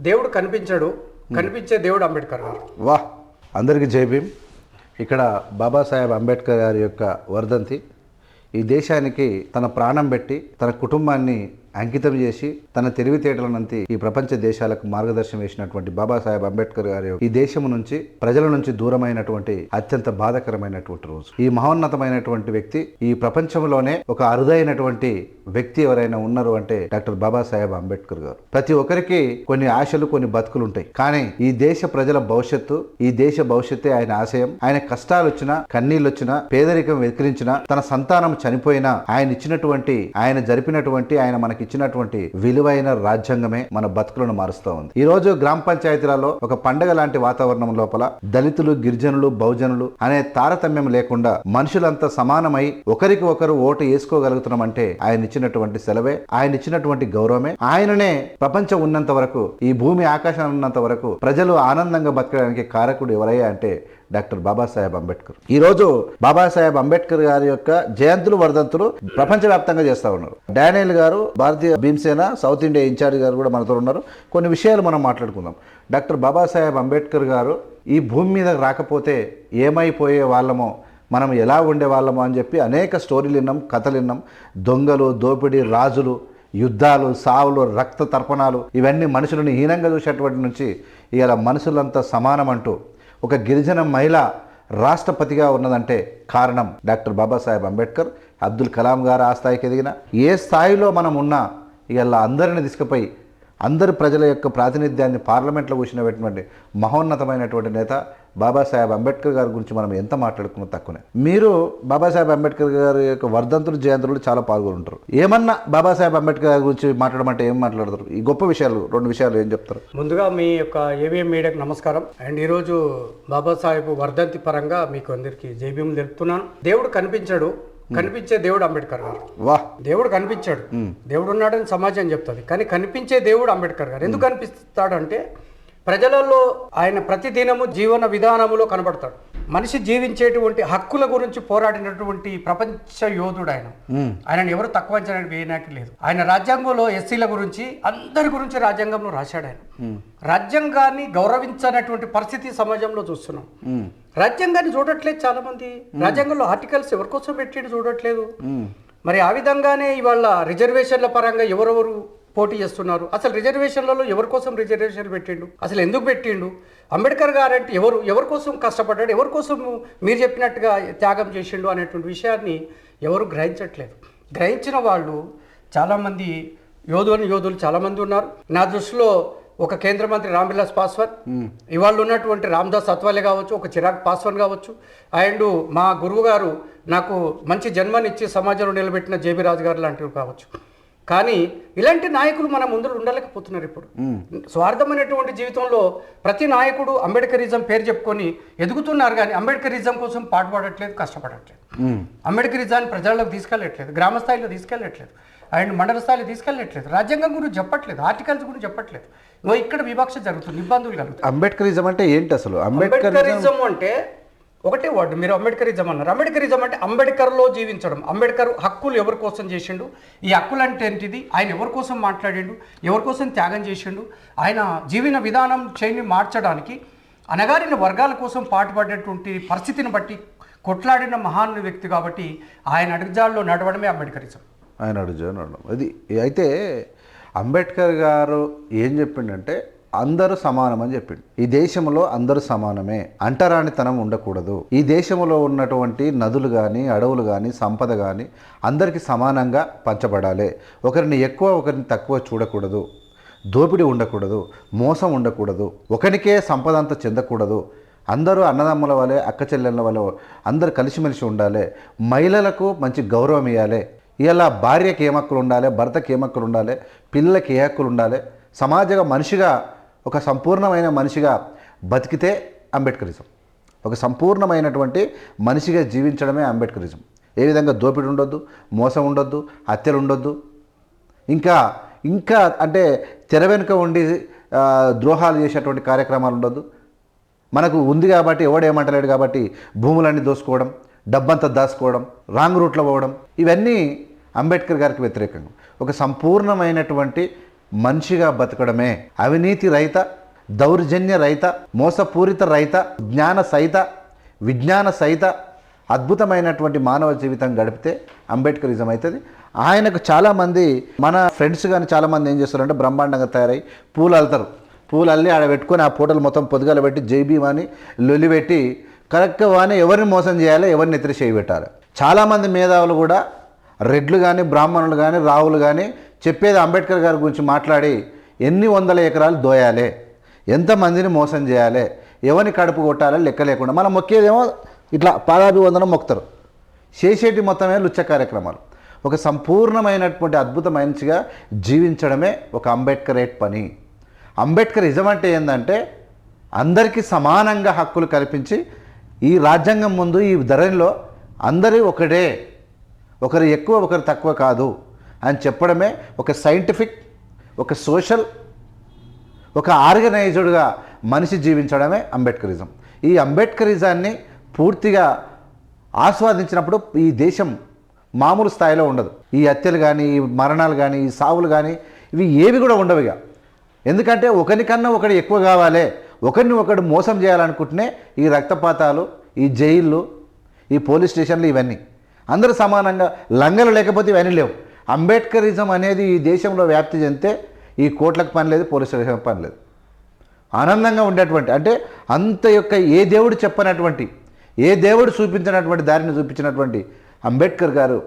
దేవుడు కనిపించడు. కనిపించే దేవుడు అంబేద్కర్ గారు. వాహ్ అందరికీ జై భీమ్. ఇక్కడ బాబాసాహెబ్ అంబేద్కర్ గారి యొక్క వర్ధంతి. ఈ దేశానికి తన ప్రాణం పెట్టి తన కుటుంబాన్ని అంకితం చేసి తన తెలివితేటలనంతి ఈ ప్రపంచ దేశాలకు మార్గదర్శనం వేసినటువంటి బాబాసాహెబ్ అంబేద్కర్ గారి ఈ దేశం నుంచి ప్రజల నుంచి దూరమైనటువంటి అత్యంత బాధాకరమైనటువంటి రోజు. ఈ మహోన్నతమైనటువంటి వ్యక్తి ఈ ప్రపంచంలోనే ఒక అరుదైనటువంటి వ్యక్తి ఎవరైనా ఉన్నారు అంటే డాక్టర్ బాబాసాహెబ్ అంబేద్కర్ గారు. ప్రతి ఒక్కరికి కొన్ని ఆశలు కొన్ని బతుకులు ఉంటాయి. కానీ ఈ దేశ ప్రజల భవిష్యత్తు ఈ దేశ భవిష్యత్తే ఆయన ఆశయం. ఆయన కష్టాలు వచ్చినా కన్నీళ్ళు వచ్చినా పేదరికం వెతిరించినా తన సంతానం చనిపోయినా ఆయన ఇచ్చినటువంటి ఆయన జరిపినటువంటి ఆయన మనకి ఇచ్చినటువంటి విలువైన రాజ్యాంగమే మన బతుకులను మారుస్తూ ఉంది. ఈ రోజు గ్రామ పంచాయతీలలో ఒక పండగ లాంటి వాతావరణం లోపల దళితులు గిరిజనులు బహుజనులు అనే తారతమ్యం లేకుండా మనుషులంతా సమానమై ఒకరికి ఒకరు ఓటు వేసుకోగలుగుతున్నామంటే ఆయన ఇచ్చినటువంటి సెలవే ఆయన ఇచ్చినటువంటి గౌరవమే. ఆయననే ప్రపంచం ఉన్నంత వరకు ఈ భూమి ఆకాశం ఉన్నంత వరకు ప్రజలు ఆనందంగా బతకడానికి కారకుడు ఎవరయ్యా అంటే డాక్టర్ బాబాసాహెబ్ అంబేద్కర్. ఈ రోజు బాబాసాహెబ్ అంబేద్కర్ గారి యొక్క జయంతులు వర్ధంతులు ప్రపంచవ్యాప్తంగా చేస్తూ ఉన్నారు. డానియల్ గారు Bharatiya Bhimsena south India incharge గారు కూడా మనతో ఉన్నారు. కొన్ని విషయాలు మనం మాట్లాడుకుందాం. డాక్టర్ బాబాసాహెబ్ అంబేద్కర్ గారు ఈ భూమి మీద రాకపోతే ఏమైపోయే వాళ్ళమో మనం ఎలా ఉండే వాళ్ళమో అని చెప్పి అనేక స్టోరీలు విన్నాం కథలు విన్నాం. దొంగలు దోపిడీ రాజులు యుద్ధాలు సావులు రక్త తర్పణాలు ఇవన్నీ మనుషులను హీనంగా చూసేటువంటి నుంచి ఇవాళ మనుషులంతా సమానం అంటూ ఒక గిరిజన మహిళ రాష్ట్రపతిగా ఉన్నదంటే కారణం డాక్టర్ బాబాసాహెబ్ అంబేద్కర్. అబ్దుల్ కలాం గారు ఆ స్థాయికి ఎదిగిన ఏ స్థాయిలో మనం ఉన్నా ఇలా అందరిని తీసుకుపోయి అందరు ప్రజల యొక్క ప్రాతినిధ్యాన్ని పార్లమెంట్లో కూర్చున్నటువంటి మహోన్నతమైనటువంటి నేత బాబాసాహెబ్ అంబేద్కర్ గారి గురించి మనం ఎంత మాట్లాడుకున్నా తక్కువనే. మీరు బాబాసాహెబ్ అంబేద్కర్ గారి యొక్క వర్ధంతులు జయంతులు చాలా పాల్గొంటారు ఏమన్నా బాబాసాహెబ్ అంబేద్కర్ గారి గురించి మాట్లాడమంటే ఏం మాట్లాడతారు? ఈ గొప్ప విషయాలు రెండు విషయాలు ఏం చెప్తారు? ముందుగా మీ యొక్క ఏవిఎం మీడియాకు నమస్కారం. అండ్ ఈరోజు బాబాసాహెబ్ వర్ధంతి పరంగా మీకు అందరికీ జైబీఎం తెలుపుతున్నాను. దేవుడు కనిపించాడు కనిపించే దేవుడు అంబేద్కర్ గారు. వాహ్ దేవుడు కనిపించాడు. దేవుడు ఉన్నాడని సమాజం చెప్తుంది. కానీ కనిపించే దేవుడు అంబేద్కర్ గారు. ఎందుకు కనిపిస్తాడంటే ప్రజలలో ఆయన ప్రతిదినము జీవన విధానములో కనబడతాడు. మనిషి జీవించేటువంటి హక్కుల గురించి పోరాడినటువంటి ప్రపంచ యోధుడు ఆయన. ఆయనను ఎవరు తక్కువ అంచనా లేదు. ఆయన రాజ్యాంగంలో ఎస్సీల గురించి అందరి గురించి రాజ్యాంగంలో రాశాడు ఆయన. రాజ్యాంగాన్ని గౌరవించనటువంటి పరిస్థితి సమాజంలో చూస్తున్నాం. రాజ్యాంగాన్ని చూడట్లేదు చాలా మంది రాజ్యాంగంలో ఆర్టికల్స్ ఎవరి కోసం పెట్టిండు చూడట్లేదు. మరి ఆ విధంగానే ఇవాళ రిజర్వేషన్ల పరంగా ఎవరెవరు పోటీ చేస్తున్నారు. అసలు రిజర్వేషన్లలో ఎవరి కోసం రిజర్వేషన్లు పెట్టిండు? అసలు ఎందుకు పెట్టిండు? అంబేద్కర్ గారు అంటే ఎవరు ఎవరి కోసం కష్టపడ్డాడు? ఎవరి కోసం మీరు చెప్పినట్టుగా త్యాగం చేసిండు అనేటువంటి విషయాన్ని ఎవరు గ్రహించట్లేదు. గ్రహించిన వాళ్ళు చాలామంది యోధులు యోధులు చాలామంది ఉన్నారు. నా దృష్టిలో ఒక కేంద్ర మంత్రి రామ్విలాస్ పాస్వాన్ ఇవాళ ఉన్నటువంటి రామ్దాస్ అత్వాలే కావచ్చు ఒక చిరాగ్ పాస్వాన్ కావచ్చు అండ్ మా గురువు గారు నాకు మంచి జన్మనిచ్చి సమాజంలో నిలబెట్టిన జేబీ రాజు గారు లాంటివి కావచ్చు. కానీ ఇలాంటి నాయకులు మన ముందు ఉండలేకపోతున్నారు ఇప్పుడు. స్వార్థమైనటువంటి జీవితంలో ప్రతి నాయకుడు అంబేద్కరిజం పేరు చెప్పుకొని ఎదుగుతున్నారు కానీ అంబేద్కరిజం కోసం పాటుపడట్లేదు కష్టపడట్లేదు. అంబేద్కరిజాన్ని ప్రజల్లోకి తీసుకెళ్ళట్లేదు గ్రామ స్థాయిలో తీసుకెళ్ళట్లేదు అండ్ మండల స్థాయిలో తీసుకెళ్ళట్లేదు రాజ్యాంగం గురించి చెప్పట్లేదు ఆర్టికల్స్ గురించి చెప్పట్లేదు. ఇక్కడ వివక్ష జరుగుతుంది ఇబ్బందులు కలుగుతాయి. అంబేద్కరిజం అంటే ఏంటి అసలు? అంబేద్కర్ అంబేద్కరిజం అంటే ఒకటే వర్డ్ మీరు అంబేద్కరిజం అన్నారు. అంబేద్కరిజం అంటే అంబేద్కర్లో జీవించడం. అంబేద్కర్ హక్కులు ఎవరి కోసం చేసిండు? ఈ హక్కులు అంటే ఏంటిది? ఆయన ఎవరి కోసం మాట్లాడిండు? ఎవరి కోసం త్యాగం చేసిండు? ఆయన జీవన విధానం చేయని మార్చడానికి అనగారిన వర్గాల కోసం పాటుపడేటువంటి పరిస్థితిని బట్టి కొట్లాడిన మహాన్ వ్యక్తి కాబట్టి ఆయన అడుగుజాల్లో నడవడమే అంబేద్కరిజం ఆయన అడుగుజాను అది అయితే అంబేద్కర్ గారు ఏం చెప్పిండంటే అందరూ సమానం అని చెప్పిండు. ఈ దేశంలో అందరూ సమానమే. అంటరానితనం ఉండకూడదు. ఈ దేశంలో ఉన్నటువంటి నదులు కానీ అడవులు కానీ సంపద కానీ అందరికీ సమానంగా పంచబడాలి. ఒకరిని ఎక్కువ ఒకరిని తక్కువ చూడకూడదు. దోపిడీ ఉండకూడదు. మోసం ఉండకూడదు. ఒకరికే సంపద అంతా చెందకూడదు. అందరూ అన్నదమ్ముల వలె అక్క చెల్లెళ్ళ వలె అందరూ కలిసిమెలిసి ఉండాలి. మహిళలకు మంచి గౌరవం ఇవ్వాలి ఇలా భార్యకి ఏ హక్కులు ఉండాలి? భర్తకి ఏమక్కులు హక్కులు ఉండాలి? పిల్లలకి ఏ హక్కులు ఉండాలి? సమాజంగా మనిషిగా ఒక సంపూర్ణమైన మనిషిగా బతికితే అంబేద్కరిజం. ఒక సంపూర్ణమైనటువంటి మనిషిగా జీవించడమే అంబేద్కరిజం. ఏ విధంగా దోపిడి ఉండొద్దు మోసం ఉండొద్దు హత్యలు ఉండొద్దు. ఇంకా ఇంకా అంటే తెర వెనుక ఉండి ద్రోహాలు చేసేటువంటి కార్యక్రమాలు ఉండొద్దు. మనకు ఉంది కాబట్టి ఎవడేమంటలేడు కాబట్టి భూములన్నీ దోసుకోవడం డబ్బంతా దాచుకోవడం రాంగ్ రూట్లో పోవడం ఇవన్నీ అంబేద్కర్ గారికి వ్యతిరేకంగా. ఒక సంపూర్ణమైనటువంటి మనిషిగా బతకడమే. అవినీతి రహిత దౌర్జన్య రహిత మోసపూరిత రహిత జ్ఞాన సహిత విజ్ఞాన సహిత అద్భుతమైనటువంటి మానవ జీవితం గడిపితే అంబేద్కరిజం అవుతుంది ఆయనకు చాలామంది మన ఫ్రెండ్స్ కానీ చాలామంది ఏం చేస్తారంటే బ్రహ్మాండంగా తయారై పూలు అల్లుతారు పూలు అల్లి ఆడ పెట్టుకొని ఆ పూటలు మొత్తం పొద్దుగాల పెట్టి జైబీమ్ అని లొలిపెట్టి కరెక్ట్గా వాని ఎవరిని మోసం చేయాలి ఎవరిని ఎత్తిరి చేయి పెట్టాలి. చాలామంది మేధావులు కూడా రెడ్లు కానీ బ్రాహ్మణులు కానీ రావులు కానీ చెప్పేది అంబేద్కర్ గారి గురించి మాట్లాడి ఎన్ని వందల ఎకరాలు దోయాలే? ఎంతమందిని మోసం చేయాలి? ఎవరిని కడుపు కొట్టాలో? లెక్క లేకుండా. మనం మొక్కేదేమో ఇట్లా పాదాభివందనం మొక్కుతారు. చేసేటి మొత్తమే లుచ్చ కార్యక్రమాలు. ఒక సంపూర్ణమైనటువంటి అద్భుత మనిషిగా జీవించడమే ఒక అంబేద్కరేట్ పని. అంబేద్కరిజం అంటే ఏంటంటే అందరికీ సమానంగా హక్కులు కల్పించి ఈ రాజ్యాంగం ముందు ఈ ధరలో అందరూ ఒకటే. ఒకరు ఎక్కువ ఒకరు తక్కువ కాదు. అని చెప్పడమే ఒక సైంటిఫిక్ ఒక సోషల్ ఒక ఆర్గనైజ్డ్గా మనిషి జీవించడమే అంబేద్కరిజం. ఈ అంబేద్కరిజాన్ని పూర్తిగా ఆస్వాదించినప్పుడు ఈ దేశం మామూలు స్థాయిలో ఉండదు. ఈ హత్యలు కానీ ఈ మరణాలు కానీ ఈ సావులు కానీ ఇవి ఏవి కూడా ఉండవు ఇక. ఎందుకంటే ఒకరికన్నా ఒకటి ఎక్కువ కావాలి. ఒకరిని ఒకడు మోసం చేయాలనుకుంటేనే ఈ రక్తపాతాలు ఈ జైళ్ళు ఈ పోలీస్ స్టేషన్లు ఇవన్నీ. అందరూ సమానంగా లంగలు లేకపోతే ఇవన్నీ లేవు. అంబేద్కరిజం అనేది ఈ దేశంలో వ్యాప్తి చెందితే ఈ కోట్లకు పని లేదు పోలీస్ స్టేషన్ పని లేదు. ఆనందంగా ఉండేటువంటి అంటే అంత యొక్క ఏ దేవుడు చెప్పనటువంటి ఏ దేవుడు చూపించినటువంటి దారిని చూపించినటువంటి అంబేద్కర్ గారు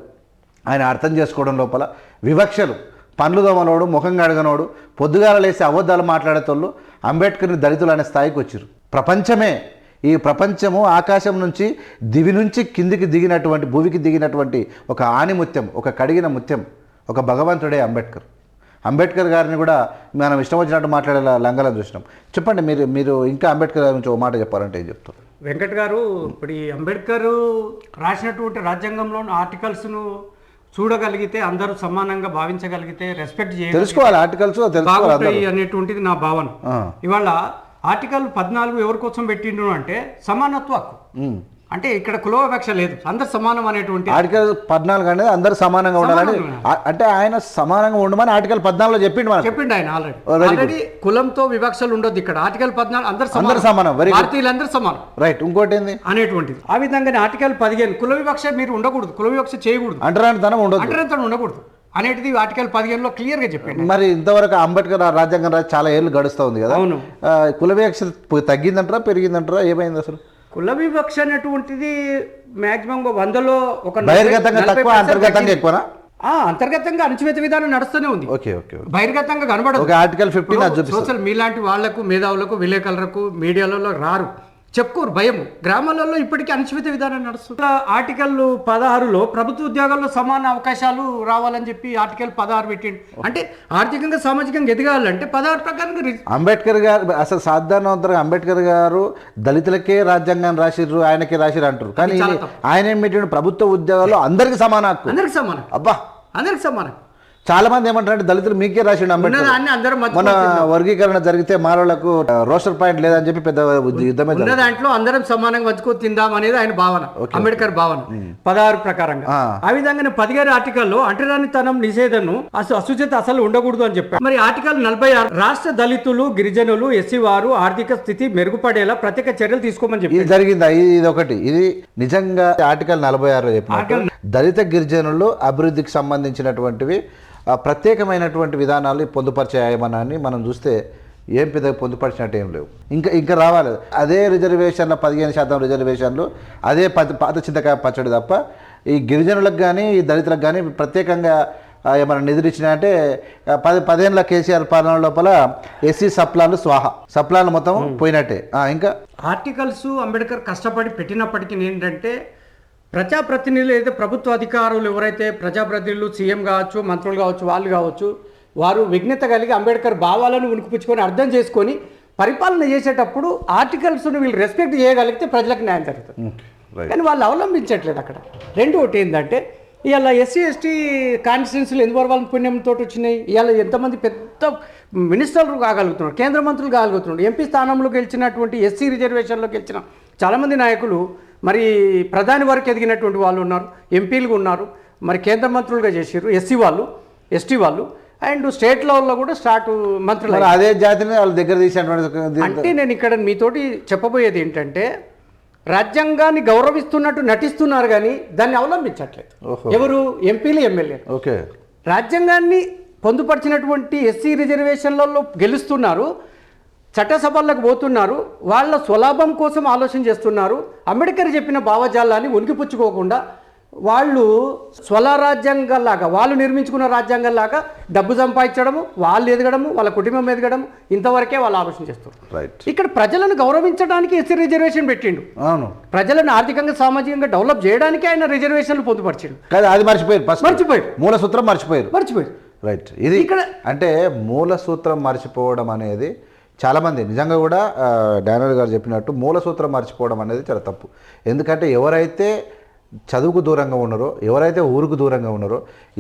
ఆయన అర్థం చేసుకోవడం లోపల వివక్షలు పండ్లు దోమనోడు ముఖం కడగనోడు పొద్దుగాల లేసి అబద్ధాలు మాట్లాడేటోళ్ళు అంబేద్కర్ని దళితులు అనే స్థాయికి వచ్చారు ప్రపంచమే ఈ ప్రపంచము ఆకాశం నుంచి దివి నుంచి కిందికి దిగినటువంటి భూమికి దిగినటువంటి ఒక ఆణిముత్యం ఒక కడిగిన ముత్యం ఒక భగవంతుడే అంబేద్కర్. అంబేద్కర్ గారిని కూడా మనం ఇష్టం వచ్చినట్టు మాట్లాడేలా లంగలను చూసినాం చెప్పండి మీరు మీరు ఇంకా అంబేద్కర్ గారి గురించి ఒక మాట చెప్పాలంటే ఏం చెప్తారు? వెంకట్ గారు ఇప్పుడు ఈ అంబేద్కర్ రాసినటువంటి రాజ్యాంగంలోని ఆర్టికల్స్ను చూడగలిగితే అందరూ సమానంగా భావించగలిగితే రెస్పెక్ట్ చేయగలిగితే తెలుసుకోవాలి ఆర్టికల్స్ అనేటువంటిది నా భావన. ఇవాళ ఆర్టికల్ పద్నాలుగు ఎవరి కోసం పెట్టిండు అంటే సమానత్వ హక్కు. అంటే ఇక్కడ కులవివక్ష లేదు. అందరు సమానం అనేటువంటి ఆర్టికల్ పద్నాలుగు అనేది అందరూ సమానంగా ఉండాలని అంటే ఆయన సమానంగా ఉండమని ఆర్టికల్ పద్నాలుగులో చెప్పిండు చెప్పిండు ఆయన ఆల్రెడీ కులంతో వివక్షలు ఉండొద్దు ఇక్కడ. ఆర్టికల్ పద్నాలుగు అందరు అందరు సమానం. భారతీయులందరూ సమానం. రైట్ ఇంకోటి ఏంది? అనేటువంటిది. ఆ విధంగానే ఆర్టికల్ పదిహేను కుల వివక్ష మీరు ఉండకూడదు. కుల వివక్ష చేయకూడదు. అంటరానితనం ఉండదు అంటరంతరం ఉండకూడదు. అనేటిది ఆర్టికల్ పదిహేనులో క్లియర్గా చెప్పింది మరి ఇంతవరకు అంబేద్కర్ రాజ్యాంగం రాసి చాలా ఏళ్ళు గడుస్తూ ఉంది కదా. అవును. కుల వివక్ష తగ్గిందంటారా పెరిగిందంటారా ఏమైంది అసలు? కుల వివక్ష అనేటువంటిది మాక్సిమం వందలో ఒక బహిర్గతంగా తక్కువ అంతర్గతంగా. ఎక్కువనా? ఆ, అంతర్గతంగా అణచివేత విధానం నడుస్తూనే ఉంది. Okay okay. బహిర్గతంగా కనబడదు. ఆర్టికల్ ఫిఫ్టీన్ సోషల్ మీలాంటి వాళ్ళకు మేధావులకు విలేకరులకు మీడియాలలో రారు. చెప్పుకోరు భయము. గ్రామాలలో ఇప్పటికీ అణచివేత విధానం నడుస్తుంది. ఆర్టికల్ పదహారులో ప్రభుత్వ ఉద్యోగాల్లో సమాన అవకాశాలు రావాలని చెప్పి ఆర్టికల్ పదహారు పెట్టిండు. అంటే ఆర్థికంగా సామాజికంగా ఎదగాలంటే పదహారు ప్రకారంగా అంబేద్కర్ గారు అసలు సాధారణవంతంగా అంబేద్కర్ గారు దళితులకే రాజ్యాంగాన్ని రాసిర్రు ఆయనకే రాసిర్రు అంటారు కానీ ఆయన ఏం పెట్టిండు? ప్రభుత్వ ఉద్యోగాల్లో అందరికి సమాన హక్కు. అందరికి సమానం. అబ్బా! అందరికి సమానం. చాలా మంది ఏమంటారంటే దళితులు మీకే రాసిండు అంబేద్కర్. ఉన్నదాన్ని అందరూ మన. వర్గీకరణ జరిగితే మానవులకు రోస్టర్ పాయింట్ లేదని చెప్పి పెద్ద యుద్ధమే ఉన్న దాంట్లో అందరం సమానంగా పంచుకొని తిందాం అనేది ఆయన భావన అంబేద్కర్ భావన. పదహారు ప్రకారంగా. ఆ. విధంగానే పదిహేను ఆర్టికల్లో అంటరానితనం నిషేధను అసలు అసుచిత అసలు ఉండకూడదు అని చెప్పారు. మరి ఆర్టికల్ నలభై ఆరు రాష్ట్ర దళితులు గిరిజనులు ఎస్సీ వారు ఆర్థిక స్థితి మెరుగుపడేలా ప్రత్యేక చర్యలు తీసుకోమని చెప్పి ఇది జరిగిందా? ఇది ఒకటి. ఇది నిజంగా ఆర్టికల్ నలభై ఆరులో దళిత గిరిజనులు అభివృద్ధికి సంబంధించినటువంటివి ప్రత్యేకమైనటువంటి విధానాలు పొందుపరిచాయమని మనం చూస్తే ఏం పెద్ద పొందుపరిచినట్టు ఏం లేవు. ఇంకా ఇంకా రావాలి. అదే రిజర్వేషన్ల పదిహేను శాతం రిజర్వేషన్లు అదే పాత చింతకాయ పచ్చడి తప్ప ఈ గిరిజనులకు కానీ ఈ దళితులకు కానీ ప్రత్యేకంగా ఏమైనా నిధులు ఇచ్చినాయంటే పది పదేళ్ళ కేసీఆర్ పాలన లోపల ఎస్సీ సప్లాన్లు స్వాహ. సప్లాన్లు మొత్తం పోయినట్టే. ఇంకా? ఆర్టికల్స్ అంబేద్కర్ కష్టపడి పెట్టినప్పటికీ ఏంటంటే ప్రజాప్రతినిధులు ఏదైతే ప్రభుత్వ అధికారులు ఎవరైతే ప్రజాప్రతినిధులు సీఎం కావచ్చు మంత్రులు కావచ్చు వాళ్ళు కావచ్చు వారు విఘ్నత కలిగి అంబేద్కర్ భావాలను ఉనికిపుచ్చుకొని అర్థం చేసుకొని పరిపాలన చేసేటప్పుడు ఆర్టికల్స్ను వీళ్ళు రెస్పెక్ట్ చేయగలిగితే ప్రజలకు న్యాయం జరుగుతుంది. రైట్ కానీ వాళ్ళు అవలంబించట్లేదు అక్కడ. రెండు ఒకటి ఏంటంటే ఇవాళ ఎస్సీ ఎస్టీ కాన్స్టిట్యున్సీలు ఎందువరకు వాళ్ళ పుణ్యంతో వచ్చినాయి? ఇవాళ ఎంతమంది పెద్ద మినిస్టర్లు కాగలుగుతున్నారు కేంద్ర మంత్రులు కాగలుగుతున్నారు. ఎంపీ స్థానంలో గెలిచినటువంటి ఎస్సీ రిజర్వేషన్లో గెలిచిన చాలామంది నాయకులు మరి ప్రధాని వరకు ఎదిగినటువంటి వాళ్ళు ఉన్నారు ఎంపీలుగా ఉన్నారు మరి కేంద్ర మంత్రులుగా చేసారు ఎస్సీ వాళ్ళు ఎస్టీ వాళ్ళు అండ్ స్టేట్ లెవెల్లో కూడా స్టార్ట్ మంత్రులు అదే జాతిని వాళ్ళ దగ్గర తీసినటువంటి అంటే నేను ఇక్కడ మీతోటి చెప్పబోయేది ఏంటంటే రాజ్యాంగాన్ని గౌరవిస్తున్నట్టు నటిస్తున్నారు కానీ దాన్ని అవలంబించట్లేదు. ఎవరు? ఎంపీలు ఎమ్మెల్యే. ఓకే. రాజ్యాంగాన్ని పొందుపరిచినటువంటి ఎస్సీ రిజర్వేషన్లలో గెలుస్తున్నారు చట్టసభలకు పోతున్నారు వాళ్ళ స్వలాభం కోసం ఆలోచన చేస్తున్నారు. అంబేద్కర్ చెప్పిన భావజాలాన్ని ఉనికిపుచ్చుకోకుండా వాళ్ళు స్వల రాజ్యాంగంలాగా వాళ్ళు నిర్మించుకున్న రాజ్యాంగంలాగా డబ్బు సంపాదించడము వాళ్ళు ఎదగడము వాళ్ళ కుటుంబం ఎదగడము ఇంతవరకే వాళ్ళు ఆలోచన చేస్తారు రైట్ ఇక్కడ ప్రజలను గౌరవించడానికి ఎస్సీ రిజర్వేషన్ పెట్టిండు. అవును. ప్రజలను ఆర్థికంగా సామాజికంగా డెవలప్ చేయడానికి ఆయన రిజర్వేషన్లు పొందుపరిచిండు. కాదు అది మర్చిపోయారు మర్చిపోయారు. మూల సూత్రం మర్చిపోయారు. మర్చిపోయారు. రైట్ ఇది ఇక్కడ- అంటే మూల సూత్రం మర్చిపోవడం అనేది చాలామంది నిజంగా కూడా డానియల్ గారు చెప్పినట్టు మూల సూత్రం మర్చిపోవడం అనేది చాలా తప్పు. ఎందుకంటే ఎవరైతే చదువుకు దూరంగా ఉన్నారో ఎవరైతే ఊరుకు దూరంగా ఉన్నారో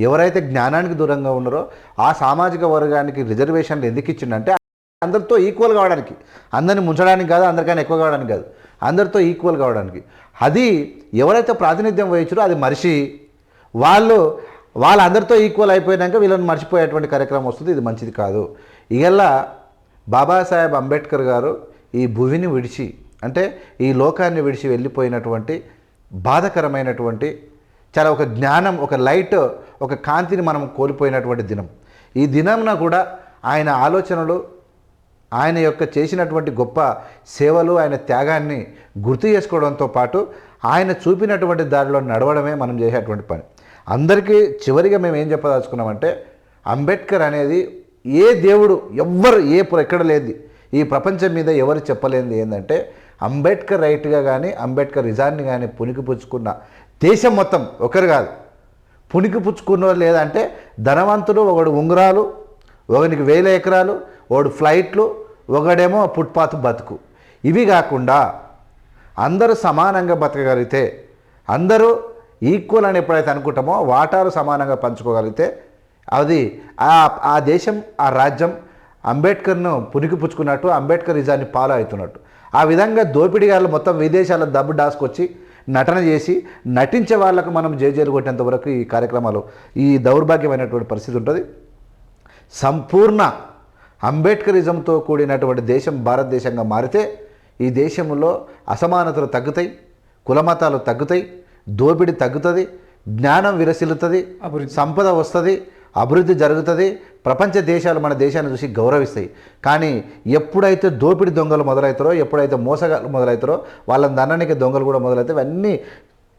ఎవరైతే జ్ఞానానికి దూరంగా ఉన్నారో ఆ సామాజిక వర్గానికి రిజర్వేషన్లు ఎందుకు ఇచ్చిండంటే అందరితో ఈక్వల్ కావడానికి. అందరిని ముంచడానికి కాదు అందరికైనా ఎక్కువ కావడానికి కాదు. అందరితో ఈక్వల్ కావడానికి. అది ఎవరైతే ప్రాతినిధ్యం వహించారో అది మనిషి వాళ్ళు వాళ్ళందరితో ఈక్వల్ అయిపోయినాక వీళ్ళని మర్చిపోయేటువంటి కార్యక్రమం వస్తుంది ఇది మంచిది కాదు. ఇగల్లా బాబాసాహెబ్ అంబేద్కర్ గారు ఈ భువిని విడిచి అంటే ఈ లోకాన్ని విడిచి వెళ్ళిపోయినటువంటి బాధకరమైనటువంటి చాలా ఒక జ్ఞానం ఒక లైట్ ఒక కాంతిని మనం కోల్పోయినటువంటి దినం. ఈ దినంన కూడా ఆయన ఆలోచనలు ఆయన యొక్క చేసినటువంటి గొప్ప సేవలు ఆయన త్యాగాన్ని గుర్తు చేసుకోవడంతో పాటు ఆయన చూపినటువంటి దారిలో నడవడమే మనం చేసేటువంటి పని. అందరికీ చివరిగా మేము ఏం చెప్పదలుచుకున్నామంటే అంబేద్కర్ అనేది ఏ దేవుడు ఎవ్వరు ఏ ఎక్కడ లేదు ఈ ప్రపంచం మీద ఎవరు చెప్పలేనిది ఏంటంటే అంబేద్కర్ రైట్గా కానీ అంబేద్కర్ రిజాన్ని కానీ పుణికిపుచ్చుకున్న దేశం మొత్తం ఒకరు కాదు. పుణికిపుచ్చుకున్న లేదంటే ధనవంతుడు ఒకడు ఉంగరాలు ఒకనికి వేల ఎకరాలు ఒకడు ఫ్లైట్లు ఒకడేమో ఫుట్పాత్ బతుకు. ఇవి కాకుండా అందరూ సమానంగా బతకగలిగితే అందరూ ఈక్వల్ అని ఎప్పుడైతే అనుకుంటామో వాటాలు సమానంగా పంచుకోగలిగితే అది ఆ దేశం ఆ రాజ్యం అంబేద్కర్ను పునికి పుచ్చుకున్నట్టు అంబేద్కర్ నిజాన్ని ఫాలో అవుతున్నట్టు ఆ విధంగా దోపిడీగాళ్ళు మొత్తం విదేశాల దబ్బు డాసుకొచ్చి నటన చేసి నటించే వాళ్ళకు మనం జేజేలు కొట్టేంత వరకు ఈ కార్యక్రమాలు ఈ దౌర్భాగ్యమైనటువంటి పరిస్థితి ఉంటుంది సంపూర్ణ అంబేద్కరిజంతో కూడినటువంటి దేశం భారతదేశంగా మారితే ఈ దేశంలో అసమానతలు తగ్గుతాయి కులమతాలు తగ్గుతాయి దోపిడీ తగ్గుతుంది జ్ఞానం విరసిల్లుతుంది. సంపద వస్తుంది అభివృద్ధి జరుగుతుంది ప్రపంచ దేశాలు మన దేశాన్ని చూసి గౌరవిస్తాయి. కానీ ఎప్పుడైతే దోపిడి దొంగలు మొదలవుతారో ఎప్పుడైతే మోసగాళ్ళు మొదలవుతారో వాళ్ళని దండనికి దొంగలు కూడా మొదలైతే ఇవన్నీ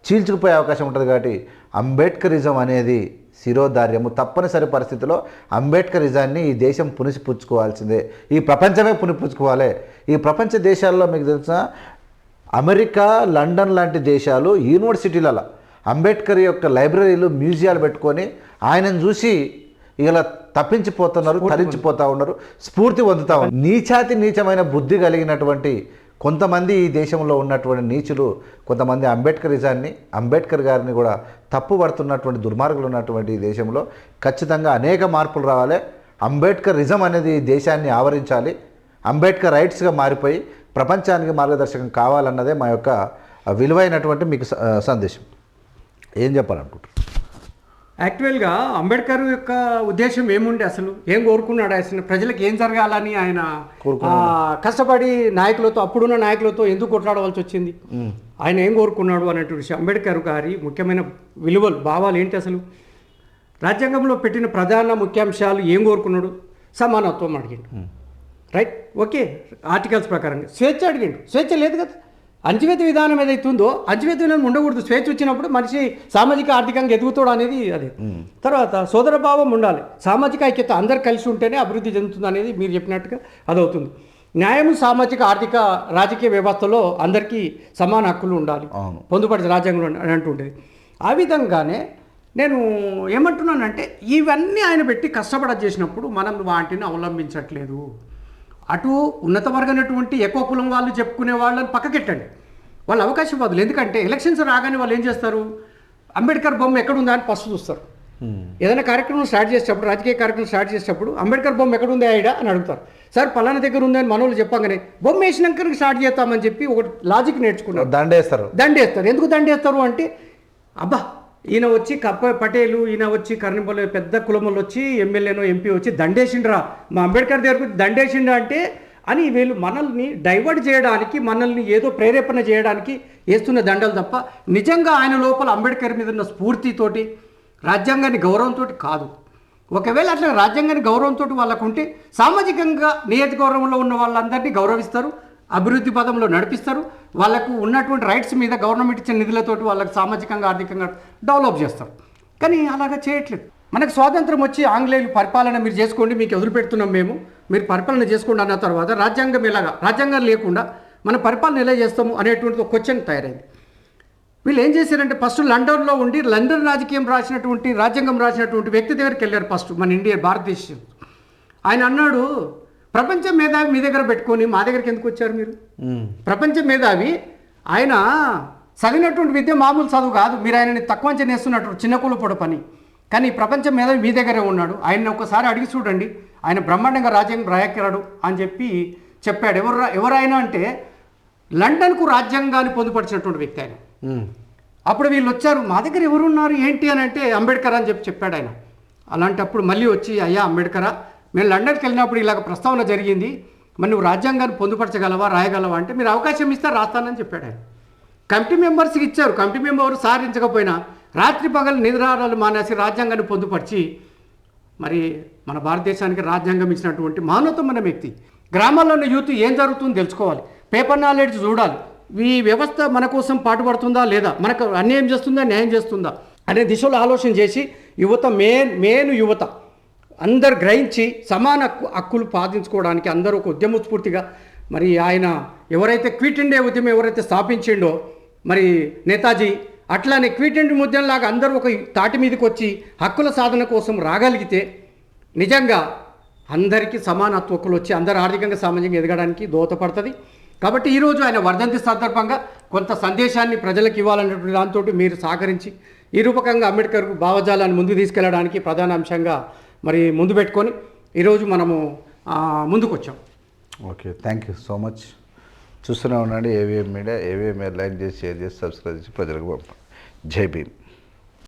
చీల్చుకుపోయే అవకాశం ఉంటుంది కాబట్టి అంబేద్కరిజం అనేది శిరోధార్యము. తప్పనిసరి పరిస్థితిలో అంబేద్కరిజాన్ని ఈ దేశం పునిసిపుచ్చుకోవాల్సిందే. ఈ ప్రపంచమే పునిపుచ్చుకోవాలి. ఈ ప్రపంచ దేశాల్లో మీకు తెలిసిన అమెరికా లండన్ లాంటి దేశాలు యూనివర్సిటీలలో అంబేద్కర్ యొక్క లైబ్రరీలు మ్యూజియాలు పెట్టుకొని ఆయనను చూసి ఇలా తప్పించిపోతున్నారు తరించిపోతూ ఉన్నారు స్ఫూర్తి పొందుతా ఉన్నారు. నీచాతి నీచమైన బుద్ధి కలిగినటువంటి కొంతమంది ఈ దేశంలో ఉన్నటువంటి నీచులు కొంతమంది అంబేద్కరిజాన్ని అంబేద్కర్ గారిని కూడా తప్పు పడుతున్నటువంటి దుర్మార్గులు ఉన్నటువంటి ఈ దేశంలో ఖచ్చితంగా అనేక మార్పులు రావాలి. అంబేద్కరిజం అనేది దేశాన్ని ఆవరించాలి. అంబేద్కర్ రైట్స్గా మారిపోయి ప్రపంచానికి మార్గదర్శకం కావాలన్నదే మా యొక్క విలువైనటువంటి మీకు సందేశం. ఏం చెప్పాలనుకుంటున్నారు? యాక్చువల్గా అంబేద్కర్ యొక్క ఉద్దేశం ఏముండే అసలు? ఏం కోరుకున్నాడు అసలు? ప్రజలకు ఏం జరగాలని ఆయన కష్టపడి నాయకులతో అప్పుడున్న నాయకులతో ఎందుకు కొట్లాడవలసి వచ్చింది? ఆయన ఏం కోరుకున్నాడు అనేటువంటి విషయం. అంబేద్కర్ గారి ముఖ్యమైన విలువలు భావాలు ఏంటి అసలు? రాజ్యాంగంలో పెట్టిన ప్రధాన ముఖ్యాంశాలు ఏం కోరుకున్నాడు? సమానత్వం అడిగిండు. రైట్? ఓకే. ఆర్టికల్స్ ప్రకారంగా. స్వేచ్ఛ అడిగిండు. స్వేచ్ఛ లేదు కదా? అంచువేత విధానం ఏదైతే ఉందో అంచువేత విధానం ఉండకూడదు. స్వేచ్ఛ వచ్చినప్పుడు మనిషి సామాజిక ఆర్థికంగా ఎదుగుతాడు అనేది అది. తర్వాత సోదర భావం ఉండాలి. సామాజిక ఐక్యత అందరు కలిసి ఉంటేనే అభివృద్ధి చెందుతుంది అనేది మీరు చెప్పినట్టుగా అదవుతుంది. న్యాయం సామాజిక ఆర్థిక రాజకీయ వ్యవస్థలో అందరికీ సమాన హక్కులు ఉండాలి. అవును. పొందుపరిచిన రాజ్యాంగంలో అని అంటుంటుంది ఆ విధంగానే నేను ఏమంటున్నానంటే ఇవన్నీ ఆయన పెట్టి కష్టపడ చేసినప్పుడు మనం వాటిని అవలంబించట్లేదు. అటు ఉన్నత వర్గమైనటువంటి ఎక్కువ కులం వాళ్ళు చెప్పుకునే వాళ్ళని పక్కకెట్టండి. వాళ్ళు అవకాశం ఇవ్వదు ఎందుకంటే ఎలక్షన్స్ రాగానే వాళ్ళు ఏం చేస్తారు? అంబేద్కర్ బొమ్మ ఎక్కడుందా అని ఫస్ట్ చూస్తారు. ఏదైనా కార్యక్రమం స్టార్ట్ చేసేటప్పుడు రాజకీయ కార్యక్రమం స్టార్ట్ చేసేటప్పుడు అంబేద్కర్ బొమ్మ ఎక్కడ ఉంది ఆవిడ అని అడుగుతారు. సార్ పలానా దగ్గర ఉందని మనోళ్ళు చెప్పగానే బొమ్మ వేసినాక స్టార్ట్ చేస్తామని చెప్పి ఒక లాజిక్ నేర్చుకున్నారు. దండేస్తారు. దండేస్తారు. ఎందుకు దండేస్తారు అంటే అబ్బా ఈయన వచ్చి కప్ప పటేలు ఈయన వచ్చి కర్ణపల్లి పెద్ద కులములు వచ్చి ఎమ్మెల్యేను ఎంపీ వచ్చి దండేసిండ్రా. మా అంబేద్కర్ దగ్గరకు దండేసిండ్రా అంటే అని వీళ్ళు మనల్ని డైవర్ట్ చేయడానికి మనల్ని ఏదో ప్రేరేపణ చేయడానికి వేస్తున్న దండలు తప్ప నిజంగా ఆయన లోపల అంబేద్కర్ మీద ఉన్న స్ఫూర్తితోటి రాజ్యాంగాన్ని గౌరవంతో కాదు. ఒకవేళ అట్లా రాజ్యాంగాన్ని గౌరవంతో వాళ్ళకు ఉంటే సామాజికంగా నియోజకవర్గంలో గౌరవంలో ఉన్న వాళ్ళందరినీ గౌరవిస్తారు అభివృద్ధి పదంలో నడిపిస్తారు. వాళ్ళకు ఉన్నటువంటి రైట్స్ మీద గవర్నమెంట్ ఇచ్చిన నిధులతోటి వాళ్ళకి సామాజికంగా ఆర్థికంగా డెవలప్ చేస్తారు. కానీ అలాగా చేయట్లేదు. మనకు స్వాతంత్రం వచ్చి ఆంగ్లేయులు పరిపాలన మీరు చేసుకోండి మీకు ఎదురు పెడుతున్నాం మేము. మీరు పరిపాలన చేసుకోండి అన్న తర్వాత రాజ్యాంగం ఎలాగా? రాజ్యాంగం లేకుండా మన పరిపాలన ఎలా చేస్తాము అనేటువంటి ఒక క్వశ్చన్ తయారైంది. వీళ్ళు ఏం చేశారంటే ఫస్ట్ లండన్లో ఉండి లండన్ రాజకీయం రాసినటువంటి రాజ్యాంగం రాసినటువంటి వ్యక్తి దగ్గరికి వెళ్ళారు ఫస్ట్ మన ఇండియా భారతదేశం. ఆయన అన్నాడు ప్రపంచ మేధావి మీ దగ్గర పెట్టుకొని మా దగ్గరికి ఎందుకు వచ్చారు మీరు? ప్రపంచ మేధావి ఆయన చదివినటువంటి విద్య మామూలు చదువు కాదు. మీరు ఆయనని తక్కువ అంచనా వేస్తున్నట్టు చిన్న కులపొడ పని. కానీ ప్రపంచ మేధావి మీ దగ్గరే ఉన్నాడు. ఆయన ఒకసారి అడిగి చూడండి. ఆయన బ్రహ్మాండంగా రాజ్యాంగం రాయగలడు అని చెప్పి చెప్పాడు. ఎవరు ఎవరైనా అంటే లండన్కు రాజ్యాంగాన్ని పొందుపరిచినటువంటి వ్యక్తి ఆయన. అప్పుడు వీళ్ళు వచ్చారు. మా దగ్గర ఎవరు ఉన్నారు ఏంటి అని అంటే అంబేద్కర్ అని చెప్పి చెప్పాడు ఆయన. అలాంటప్పుడు మళ్ళీ వచ్చి అయ్యా అంబేద్కరా మేము లండన్కి వెళ్ళినప్పుడు ఇలాగ ప్రస్తావన జరిగింది. మరి నువ్వు రాజ్యాంగాన్ని పొందుపరచగలవా రాయగలవా అంటే మీరు అవకాశం ఇస్తే రాస్తానని చెప్పాడు ఆయన. కమిటీ మెంబర్స్కి ఇచ్చారు. కమిటీ మెంబర్ సారించకపోయినా రాత్రి పగలు నిద్రారాలు మానేసి రాజ్యాంగాన్ని పొందుపరిచి మరి మన భారతదేశానికి రాజ్యాంగం ఇచ్చినటువంటి మానవతమైన వ్యక్తి. గ్రామాల్లో ఉన్న యూత్ ఏం జరుగుతుందో తెలుసుకోవాలి. పేపర్ నాలెడ్జ్ చూడాలి. ఈ వ్యవస్థ మన కోసం పాటుపడుతుందా లేదా? మనకు అన్యాయం చేస్తుందా న్యాయం చేస్తుందా అనే దిశలో ఆలోచన చేసి యువత మెయిన్ మెయిన్ యువత అందరు గ్రహించి సమాన హక్కు హక్కులు పాదించుకోవడానికి అందరూ ఒక ఉద్యమ స్ఫూర్తిగా మరి ఆయన ఎవరైతే క్విట్ ఇండియా ఉద్యమం ఎవరైతే స్థాపించిండో మరి నేతాజీ అట్లానే క్విట్ ఇండియా ఉద్యమంలాగా అందరూ ఒక తాటి మీదకి వచ్చి హక్కుల సాధన కోసం రాగలిగితే నిజంగా అందరికీ సమానత్వ హక్కులు వచ్చి అందరు ఆర్థికంగా సామాజికంగా ఎదగడానికి దోహదపడుతుంది. కాబట్టి ఈరోజు ఆయన వర్ధంతి సందర్భంగా కొంత సందేశాన్ని ప్రజలకు ఇవ్వాలనేటువంటి దాంతో మీరు సహకరించి ఈ రూపకంగా అంబేద్కర్ భావజాలాన్ని ముందుకు తీసుకెళ్ళడానికి ప్రధాన అంశంగా మరి ముందు పెట్టుకొని ఈరోజు మనము ముందుకొచ్చాం. ముందుకు వచ్చాం okay thank you so much చూస్తూనే ఉండండి ఏవిఎం మీడియా ఏవిఎం లైక్ చేసి షేర్ చేసి సబ్స్క్రైబ్ చేసి ప్రజలకు పంపండి. జై భీమ్.